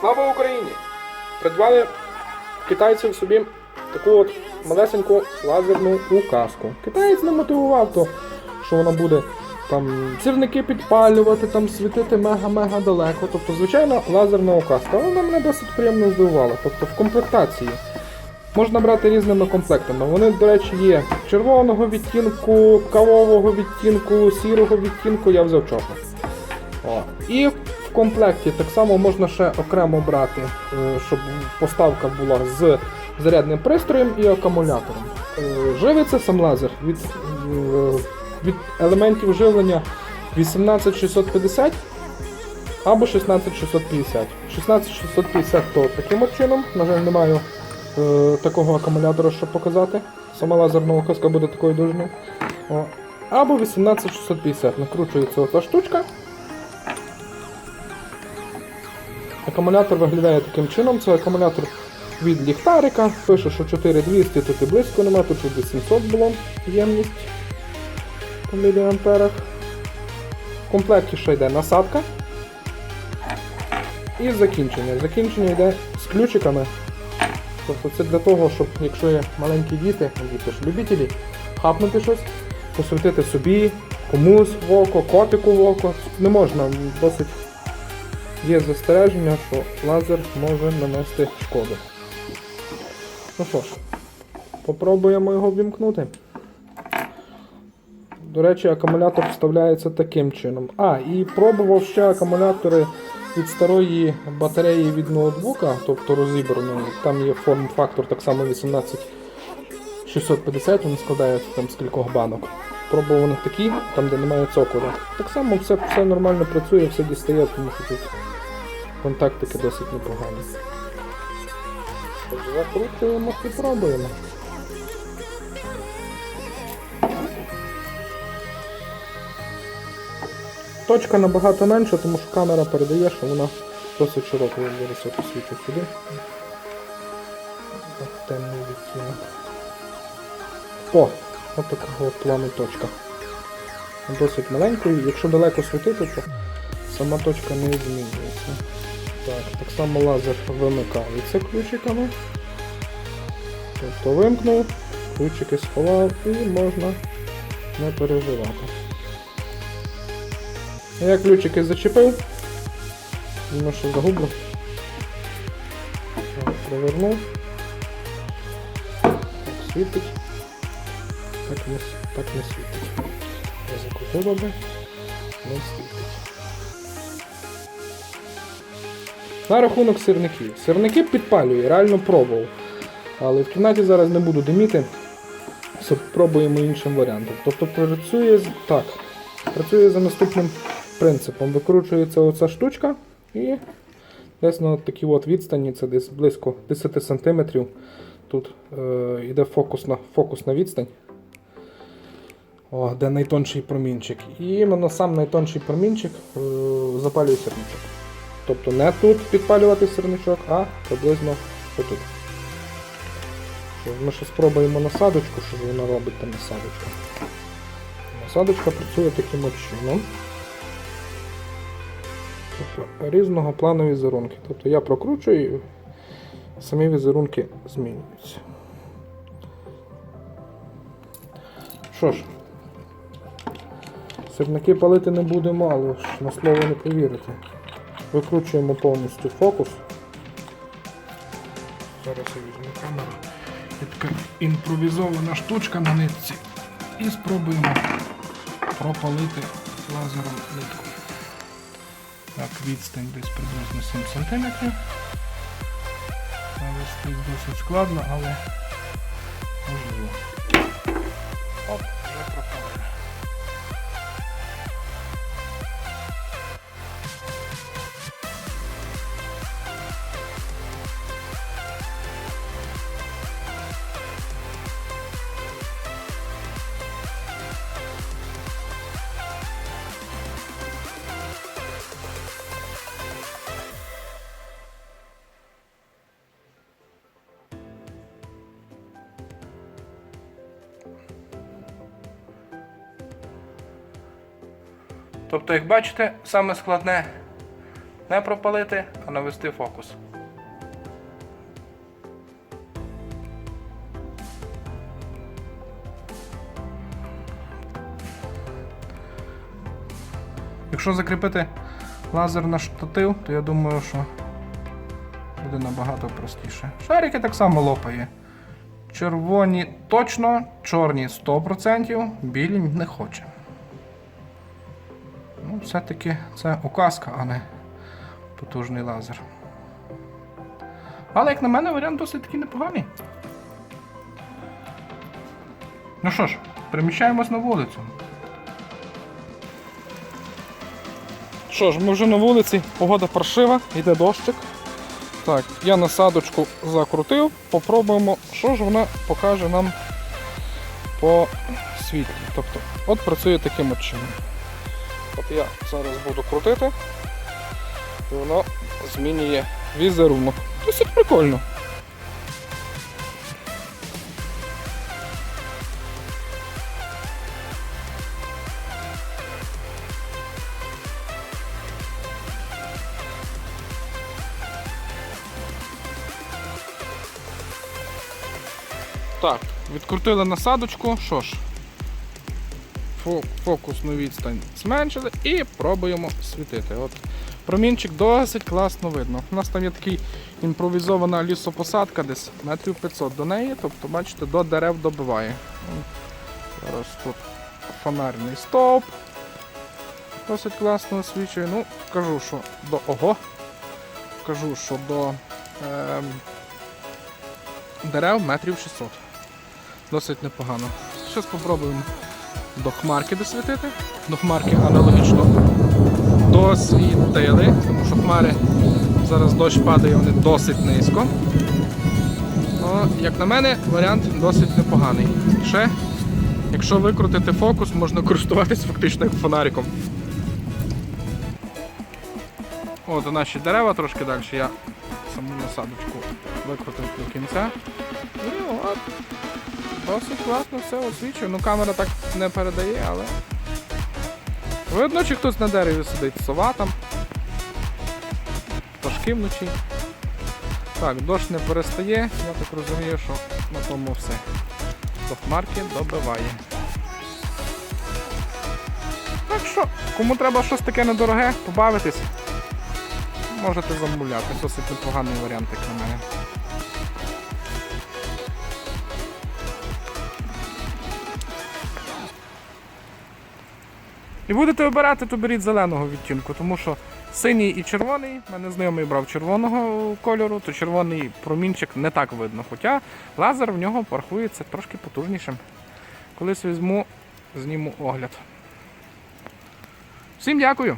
Слава Україні! Придбали китайців собі таку от малесеньку лазерну указку. Китаєць не мотивував то, що вона буде там сірники підпалювати, там світити мега-мега далеко. Тобто, звичайно, лазерна указка. Вона мене досить приємно здивувала. Тобто в комплектації. Можна брати різними комплектами. Вони, до речі, є червоного відтінку, кавового відтінку, сірого відтінку, я взяв чорний. О. І в комплекті так само можна ще окремо брати, е, щоб поставка була з зарядним пристроєм і акумулятором. Е, Живиться сам лазер від, е, від елементів живлення 18650 або 16650. 16650 то таким от чином, на жаль, не маю е, такого акумулятора, щоб показати. Сама лазерна указка буде такою довжиною. О. Або 18650. Накручується оця штучка. Акумулятор виглядає таким чином. Це акумулятор від ліхтарика. Пише, що 4200, тут і близько нема, тут вже 800 було ємність по міліамперах. В комплекті ще йде насадка. І закінчення. Закінчення йде з ключиками. Тобто це для того, щоб якщо є маленькі діти, діти ж любителі, хапнути щось, посвятити собі, комусь в око, котику в око. Не можна, досить є застереження, що лазер може нанести шкоду. Ну що ж, попробуємо його вімкнути. До речі, акумулятор вставляється таким чином. А, і пробував ще акумулятори від старої батареї від ноутбука, тобто розібраної. Там є форм-фактор так само 18650, він складається там з кількох банок. Пробував на такі, там де немає цоколя. Так само все, все нормально працює, все дістає, тому що тут контактики досить непогані. Закручуємо і пробуємо. Точка набагато менша, тому що камера передає, що вона досить широка. Я зараз я посвічу сюди. Темний відтінок. О! Ось така от плану точка. Досить маленькою. Якщо далеко світити, то сама точка не змінюється. Так, так само лазер вимикається ключиками. Тобто вимкнув, ключики сховав і можна не переживати. Я ключики зачепив. Думаю, що загублю. Провернув. Так, світить. Так не, так не світить. Я закрутив би. Не світить. На рахунок сирників. Сирники підпалює, реально пробував. Але в кімнаті зараз не буду диміти. Спробуємо іншим варіантом. Тобто працює так. Працює за наступним принципом. Викручується оця штучка і десь на такій от відстані, це десь близько 10 см. Тут е, йде фокусна, фокусна відстань. О, де найтонший промінчик. І іменно сам найтонший промінчик е, запалює сирничок. Тобто не тут підпалювати сирничок, а приблизно отут. Ми ще спробуємо насадочку, що вона робить там насадочка. Насадочка працює таким чином. Тобто різного плану візерунки. Тобто я прокручую самі візерунки змінюються. Що ж, сирники палити не будемо, але ж на слово не повірите. Викручуємо повністю фокус. Зараз я візьму камеру. Є така імпровізована штучка на нитці. І спробуємо пропалити лазером нитку. Так, відстань десь приблизно 7 см. Навести досить складно, але можливо. Оп, вже пропалили. Тобто, як бачите, саме складне не пропалити, а навести фокус. Якщо закріпити лазер на штатив, то я думаю, що буде набагато простіше. Шарики так само лопає. Червоні точно, чорні 100%, білі не хоче. Ну, все-таки це указка, а не потужний лазер. Але, як на мене, варіант досить таки непоганий. Ну що ж, переміщаємось на вулицю. Що ж, ми вже на вулиці, погода паршива, йде дощик. Так, я насадочку закрутив, попробуємо, що ж вона покаже нам по світлі. Тобто, от працює таким от чином. От я зараз буду крутити, і воно змінює візерунок. Досить прикольно. Так, відкрутили насадочку. Що ж, фокусну відстань зменшили і пробуємо світити. От Промінчик досить класно видно. У нас там є такий імпровізована лісопосадка, десь метрів 500 до неї, тобто, бачите, до дерев добиває. Зараз тут фонарний стовп. Досить класно освічує. Ну, кажу, що до. Ого! Кажу, що до ем, дерев метрів 600. Досить непогано. Зараз спробуємо до хмарки досвітити. До хмарки аналогічно досвітили, тому що хмари зараз дощ падає, вони досить низько. Ну, як на мене, варіант досить непоганий. Ще, якщо викрутити фокус, можна користуватись фактично як фонариком. От наші дерева трошки далі. Я саму насадочку викрутив до кінця. І от. Досить класно все освічує. Ну камера так не передає, але. Видно, чи хтось на дереві сидить, сова там. Пташки вночі. Так, дощ не перестає, я так розумію, що на тому все. До хмарки добиває. Так що, кому треба щось таке недороге, побавитись, можете замовляти. Досить непоганий варіант, як на мене. І будете обирати, то беріть зеленого відтінку, тому що синій і червоний, мене знайомий брав червоного кольору, то червоний промінчик не так видно. Хоча лазер в нього порахується трошки потужнішим. Колись візьму, зніму огляд. Всім дякую!